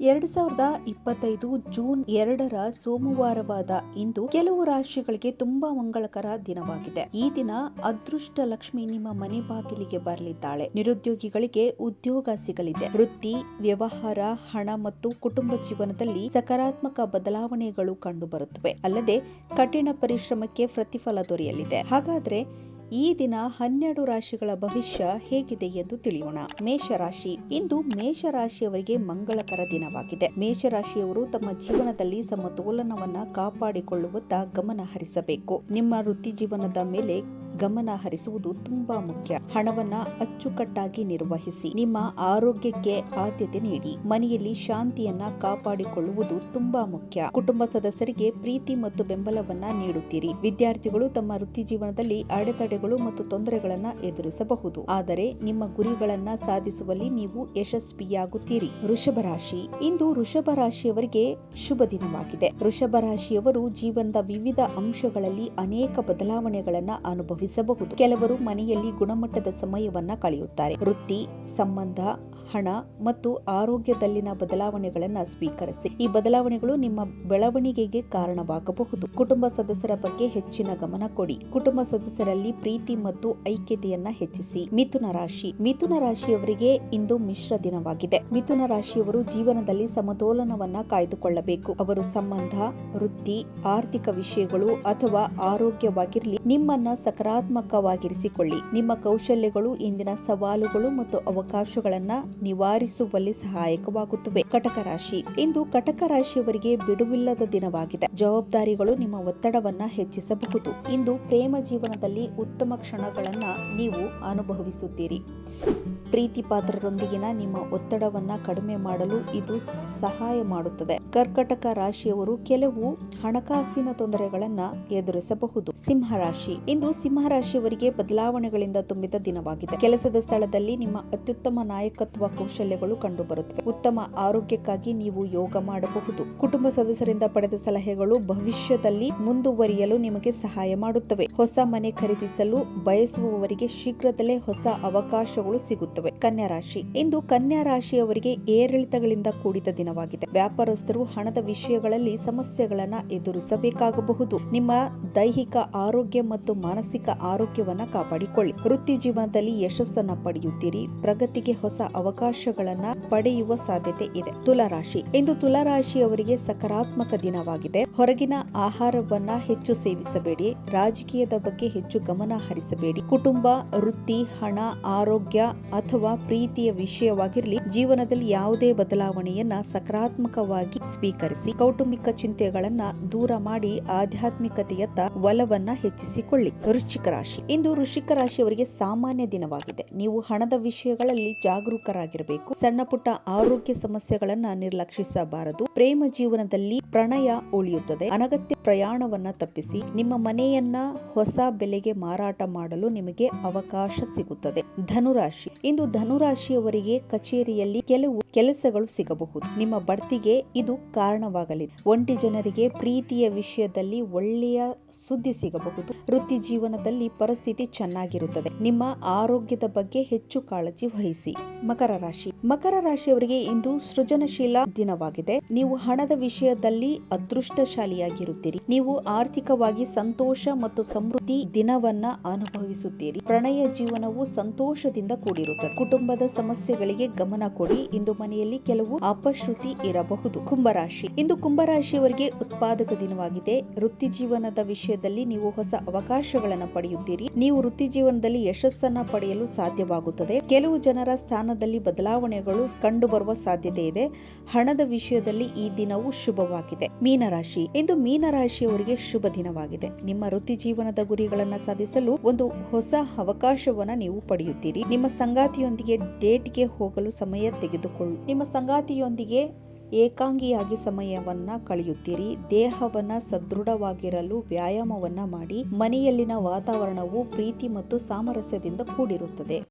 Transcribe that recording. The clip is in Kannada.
ಎರಡ್ ಸಾವಿರದ ಇಪ್ಪತ್ತೈದು ಜೂನ್ ಎರಡರ ಸೋಮವಾರವಾದ ಇಂದು ಕೆಲವು ರಾಶಿಗಳಿಗೆ ತುಂಬಾ ಮಂಗಳಕರ ದಿನವಾಗಿದೆ. ಈ ದಿನ ಅದೃಷ್ಟ ಲಕ್ಷ್ಮಿ ನಿಮ್ಮ ಮನೆ ಬಾಗಿಲಿಗೆ ಬರಲಿದ್ದಾಳೆ. ನಿರುದ್ಯೋಗಿಗಳಿಗೆ ಉದ್ಯೋಗ ಸಿಗಲಿದೆ. ವೃತ್ತಿ, ವ್ಯವಹಾರ, ಹಣ ಮತ್ತು ಕುಟುಂಬ ಜೀವನದಲ್ಲಿ ಸಕಾರಾತ್ಮಕ ಬದಲಾವಣೆಗಳು ಕಂಡುಬರುತ್ತವೆ. ಅಲ್ಲದೆ ಕಠಿಣ ಪರಿಶ್ರಮಕ್ಕೆ ಪ್ರತಿಫಲ ದೊರೆಯಲಿದೆ. ಹಾಗಾದ್ರೆ ಈ ದಿನ ಹನ್ನೆರಡು ರಾಶಿಗಳ ಭವಿಷ್ಯ ಹೇಗಿದೆ ಎಂದು ತಿಳಿಯೋಣ. ಮೇಷರಾಶಿ. ಇಂದು ಮೇಷರಾಶಿಯವರಿಗೆ ಮಂಗಳಕರ ದಿನವಾಗಿದೆ. ಮೇಷರಾಶಿಯವರು ತಮ್ಮ ಜೀವನದಲ್ಲಿ ಸಮತೋಲನವನ್ನ ಕಾಪಾಡಿಕೊಳ್ಳುವತ್ತ ಗಮನ ಹರಿಸಬೇಕು. ನಿಮ್ಮ ವೃತ್ತಿ ಜೀವನದ ಮೇಲೆ ಗಮನ ಹರಿಸುವುದು ತುಂಬಾ ಮುಖ್ಯ. ಹಣವನ್ನ ಅಚ್ಚುಕಟ್ಟಾಗಿ ನಿರ್ವಹಿಸಿ, ನಿಮ್ಮ ಆರೋಗ್ಯಕ್ಕೆ ಆದ್ಯತೆ ನೀಡಿ, ಮನೆಯಲ್ಲಿ ಶಾಂತಿಯನ್ನ ಕಾಪಾಡಿಕೊಳ್ಳುವುದು ತುಂಬಾ ಮುಖ್ಯ. ಕುಟುಂಬ ಸದಸ್ಯರಿಗೆ ಪ್ರೀತಿ ಮತ್ತು ಬೆಂಬಲವನ್ನ ನೀಡುತ್ತೀರಿ. ವಿದ್ಯಾರ್ಥಿಗಳು ತಮ್ಮ ವೃತ್ತಿ ಜೀವನದಲ್ಲಿ ಅಡೆತಡೆಗಳು ಮತ್ತು ತೊಂದರೆಗಳನ್ನ ಎದುರಿಸಬಹುದು. ಆದರೆ ನಿಮ್ಮ ಗುರಿಗಳನ್ನ ಸಾಧಿಸುವಲ್ಲಿ ನೀವು ಯಶಸ್ವಿಯಾಗುತ್ತೀರಿ. ವೃಷಭ ರಾಶಿ. ಇಂದು ವೃಷಭ ರಾಶಿಯವರಿಗೆ ಶುಭ ದಿನವಾಗಿದೆ. ವೃಷಭ ರಾಶಿಯವರು ಜೀವನದ ವಿವಿಧ ಅಂಶಗಳಲ್ಲಿ ಅನೇಕ ಬದಲಾವಣೆಗಳನ್ನ ಅನುಭವಿಸಬಹುದು ಕೆಲವರು ಮನೆಯಲ್ಲಿ ಗುಣಮಟ್ಟದ ಸಮಯವನ್ನ ಕಳೆಯುತ್ತಾರೆ. ವೃತ್ತಿ ಸಂಬಂಧ ಹಣ ಮತ್ತು ಆರೋಗ್ಯದಲ್ಲಿನ ಬದಲಾವಣೆಗಳನ್ನು ಸ್ವೀಕರಿಸಿ. ಈ ಬದಲಾವಣೆಗಳು ನಿಮ್ಮ ಬೆಳವಣಿಗೆಗೆ ಕಾರಣವಾಗಬಹುದು. ಕುಟುಂಬ ಸದಸ್ಯರ ಬಗ್ಗೆ ಹೆಚ್ಚಿನ ಗಮನ ಕೊಡಿ. ಕುಟುಂಬ ಸದಸ್ಯರಲ್ಲಿ ಪ್ರೀತಿ ಮತ್ತು ಐಕ್ಯತೆಯನ್ನ ಹೆಚ್ಚಿಸಿ. ಮಿಥುನ ರಾಶಿ. ಮಿಥುನ ರಾಶಿಯವರಿಗೆ ಇಂದು ಮಿಶ್ರ ದಿನವಾಗಿದೆ. ಮಿಥುನ ರಾಶಿಯವರು ಜೀವನದಲ್ಲಿ ಸಮತೋಲನವನ್ನ ಕಾಯ್ದುಕೊಳ್ಳಬೇಕು. ಅವರು ಸಂಬಂಧ, ವೃತ್ತಿ, ಆರ್ಥಿಕ ವಿಷಯಗಳು ಅಥವಾ ಆರೋಗ್ಯವಾಗಿರಲಿ, ನಿಮ್ಮನ್ನ ಸಕಾರಾತ್ಮಕವಾಗಿರಿಸಿಕೊಳ್ಳಿ. ನಿಮ್ಮ ಕೌಶಲ್ಯಗಳು, ಇಂದಿನ ಸವಾಲುಗಳು ಮತ್ತು ಅವಕಾಶಗಳನ್ನ ನಿವಾರಿಸುವಲ್ಲಿ ಸಹಾಯಕವಾಗುತ್ತವೆ. ಕಟಕ ರಾಶಿ. ಇಂದು ಕಟಕ ರಾಶಿಯವರಿಗೆ ಬಿಡುವಿಲ್ಲದ ದಿನವಾಗಿದೆ. ಜವಾಬ್ದಾರಿಗಳು ನಿಮ್ಮ ಒತ್ತಡವನ್ನ ಹೆಚ್ಚಿಸಬಹುದು. ಇಂದು ಪ್ರೇಮ ಜೀವನದಲ್ಲಿ ಉತ್ತಮ ಕ್ಷಣಗಳನ್ನ ನೀವು ಅನುಭವಿಸುತ್ತೀರಿ. ಪ್ರೀತಿ ಪಾತ್ರರೊಂದಿಗಿನ ನಿಮ್ಮ ಒತ್ತಡವನ್ನ ಕಡಿಮೆ ಮಾಡಲು ಇದು ಸಹಾಯ ಮಾಡುತ್ತದೆ. ಕರ್ಕಟಕ ರಾಶಿಯವರು ಕೆಲವು ಹಣಕಾಸಿನ ತೊಂದರೆಗಳನ್ನ ಎದುರಿಸಬಹುದು. ಸಿಂಹ ರಾಶಿ. ಇಂದು ಸಿಂಹ ರಾಶಿಯವರಿಗೆ ಬದಲಾವಣೆಗಳಿಂದ ತುಂಬಿದ ದಿನವಾಗಿದೆ. ಕೆಲಸದ ಸ್ಥಳದಲ್ಲಿ ನಿಮ್ಮ ಅತ್ಯುತ್ತಮ ನಾಯಕತ್ವ ಕೌಶಲ್ಯಗಳು ಕಂಡುಬರುತ್ತವೆ. ಉತ್ತಮ ಆರೋಗ್ಯಕ್ಕಾಗಿ ನೀವು ಯೋಗ ಮಾಡಬಹುದು. ಕುಟುಂಬ ಸದಸ್ಯರಿಂದ ಪಡೆದ ಸಲಹೆಗಳು ಭವಿಷ್ಯದಲ್ಲಿ ಮುಂದುವರಿಯಲು ನಿಮಗೆ ಸಹಾಯ ಮಾಡುತ್ತವೆ. ಹೊಸ ಮನೆ ಖರೀದಿಸಲು ಬಯಸುವವರಿಗೆ ಶೀಘ್ರದಲ್ಲೇ ಹೊಸ ಅವಕಾಶಗಳು ಸಿಗುತ್ತವೆ. ಕನ್ಯಾ ರಾಶಿ. ಇಂದು ಕನ್ಯಾ ರಾಶಿಯವರಿಗೆ ಏರಿಳಿತಗಳಿಂದ ಕೂಡಿದ ದಿನವಾಗಿದೆ. ವ್ಯಾಪಾರಸ್ಥರು ಹಣದ ವಿಷಯಗಳಲ್ಲಿ ಸಮಸ್ಯೆಗಳನ್ನ ಎದುರಿಸಬೇಕಾಗಬಹುದು. ನಿಮ್ಮ ದೈಹಿಕ ಆರೋಗ್ಯ ಮತ್ತು ಮಾನಸಿಕ ಆರೋಗ್ಯವನ್ನ ಕಾಪಾಡಿಕೊಳ್ಳಿ. ವೃತ್ತಿ ಜೀವನದಲ್ಲಿ ಯಶಸ್ಸನ್ನ ಪಡೆಯುತ್ತೀರಿ. ಪ್ರಗತಿಗೆ ಹೊಸ ಅವಕಾಶಗಳನ್ನ ಪಡೆಯುವ ಸಾಧ್ಯತೆ ಇದೆ. ತುಲಾರಾಶಿ. ಇಂದು ತುಲಾರಾಶಿಯವರಿಗೆ ಸಕಾರಾತ್ಮಕ ದಿನವಾಗಿದೆ. ಹೊರಗಿನ ಆಹಾರವನ್ನ ಹೆಚ್ಚು ಸೇವಿಸಬೇಡಿ. ರಾಜಕೀಯದ ಬಗ್ಗೆ ಹೆಚ್ಚು ಗಮನ ಹರಿಸಬೇಡಿ. ಕುಟುಂಬ, ವೃತ್ತಿ, ಹಣ, ಆರೋಗ್ಯ ಅಥವಾ ಪ್ರೀತಿಯ ವಿಷಯವಾಗಿರಲಿ, ಜೀವನದಲ್ಲಿ ಯಾವುದೇ ಬದಲಾವಣೆಯನ್ನ ಸಕಾರಾತ್ಮಕವಾಗಿ ಸ್ವೀಕರಿಸಿ ಕೌಟುಂಬಿಕ ಚಿಂತೆಗಳನ್ನ ದೂರ ಮಾಡಿ ಆಧ್ಯಾತ್ಮಿಕತೆಯತ್ತ ಒಲವನ್ನ ಹೆಚ್ಚಿಸಿಕೊಳ್ಳಿ. ವೃಶ್ಚಿಕ ರಾಶಿ. ಇಂದು ವೃಶ್ಚಿಕ ರಾಶಿಯವರಿಗೆ ಸಾಮಾನ್ಯ ದಿನವಾಗಿದೆ. ನೀವು ಹಣದ ವಿಷಯಗಳಲ್ಲಿ ಜಾಗರೂಕರಾಗಿರಬೇಕು. ಸಣ್ಣ ಪುಟ್ಟ ಆರೋಗ್ಯ ಸಮಸ್ಯೆಗಳನ್ನ ನಿರ್ಲಕ್ಷಿಸಬಾರದು. ಪ್ರೇಮ ಜೀವನದಲ್ಲಿ ಪ್ರಣಯ ಉಳಿಯುತ್ತದೆ. ಅನಗತ್ಯ ಪ್ರಯಾಣವನ್ನ ತಪ್ಪಿಸಿ ನಿಮ್ಮ ಮನೆಯನ್ನ ಹೊಸ ಬೆಲೆಗೆ ಮಾರಾಟ ಮಾಡಲು ನಿಮಗೆ ಅವಕಾಶ ಸಿಗುತ್ತದೆ. ಧನುರಾಶಿ. ಇಂದು ಧನುರಾಶಿಯವರಿಗೆ ಕಚೇರಿಯಲ್ಲಿ ಕೆಲವು ಕೆಲಸಗಳು ಸಿಗಬಹುದು. ನಿಮ್ಮ ಬಡ್ತಿಗೆ ಇದು ಕಾರಣವಾಗಲಿದೆ ಒಂಟಿ ಜನರಿಗೆ ಪ್ರೀತಿಯ ವಿಷಯದಲ್ಲಿ ಒಳ್ಳೆಯ ಸುದ್ದಿ ಸಿಗಬಹುದು. ವೃತ್ತಿ ಜೀವನದಲ್ಲಿ ಪರಿಸ್ಥಿತಿ ಚೆನ್ನಾಗಿರುತ್ತದೆ. ನಿಮ್ಮ ಆರೋಗ್ಯದ ಬಗ್ಗೆ ಹೆಚ್ಚು ಕಾಳಜಿ ವಹಿಸಿ. ಮಕರ ರಾಶಿ. ಮಕರ ರಾಶಿಯವರಿಗೆ ಇಂದು ಸೃಜನಶೀಲ ದಿನವಾಗಿದೆ. ನೀವು ಹಣದ ವಿಷಯದಲ್ಲಿ ಅದೃಷ್ಟಶಾಲಿಯಾಗಿರುತ್ತೀರಿ. ನೀವು ಆರ್ಥಿಕವಾಗಿ ಸಂತೋಷ ಮತ್ತು ಸಮೃದ್ಧಿ ದಿನವನ್ನ ಅನುಭವಿಸುತ್ತೀರಿ. ಪ್ರಣಯ ಜೀವನವು ಸಂತೋಷದಿಂದ ಕೂಡಿರುತ್ತದೆ. ಕುಟುಂಬದ ಸಮಸ್ಯೆಗಳಿಗೆ ಗಮನ ಕೊಡಿ. ಇಂದು ಮನೆಯಲ್ಲಿ ಕೆಲವು ಅಪಶ್ರುತಿ ಇರಬಹುದು. ಕುಂಭರಾಶಿ. ಇಂದು ಕುಂಭರಾಶಿಯವರಿಗೆ ಉತ್ಪಾದಕ ದಿನವಾಗಿದೆ. ವೃತ್ತಿ ಜೀವನದ ವಿಷಯದಲ್ಲಿ ನೀವು ಹೊಸ ಅವಕಾಶಗಳನ್ನು ಪಡೆಯುತ್ತೀರಿ. ನೀವು ವೃತ್ತಿ ಜೀವನದಲ್ಲಿ ಯಶಸ್ಸನ್ನ ಪಡೆಯಲು ಸಾಧ್ಯವಾಗುತ್ತದೆ. ಕೆಲವು ಜನರ ಸ್ಥಾನದಲ್ಲಿ ಬದಲಾವಣೆಗಳು ಕಂಡುಬರುವ ಸಾಧ್ಯತೆ ಇದೆ. ಹಣದ ವಿಷಯದಲ್ಲಿ ಈ ದಿನವು ಶುಭವಾಗಿದೆ. ಮೀನರಾಶಿ. ಇಂದು ಮೀನರಾಶಿಯವರಿಗೆ ಶುಭ ದಿನವಾಗಿದೆ. ನಿಮ್ಮ ವೃತ್ತಿ ಜೀವನದ ಗುರಿಗಳನ್ನು ಸಾಧಿಸಲು ಒಂದು ಹೊಸ ಅವಕಾಶವನ್ನ ನೀವು ಪಡೆಯುತ್ತೀರಿ. ನಿಮ್ಮ ಸಂಗಾತಿಯೊಂದಿಗೆ ಡೇಟ್ಗೆ ಹೋಗಲು ಸಮಯ ತೆಗೆದುಕೊಳ್ಳು ನಿಮ್ಮ ಸಂಗಾತಿಯೊಂದಿಗೆ ಏಕಾಂಗಿಯಾಗಿ ಸಮಯವನ್ನ ಕಳೆಯುತ್ತೀರಿ. ದೇಹವನ್ನ ಸದೃಢವಾಗಿರಲು ವ್ಯಾಯಾಮವನ್ನ ಮಾಡಿ ಮನೆಯಲ್ಲಿನ ವಾತಾವರಣವು ಪ್ರೀತಿ ಮತ್ತು ಸಾಮರಸ್ಯದಿಂದ ಕೂಡಿರುತ್ತದೆ.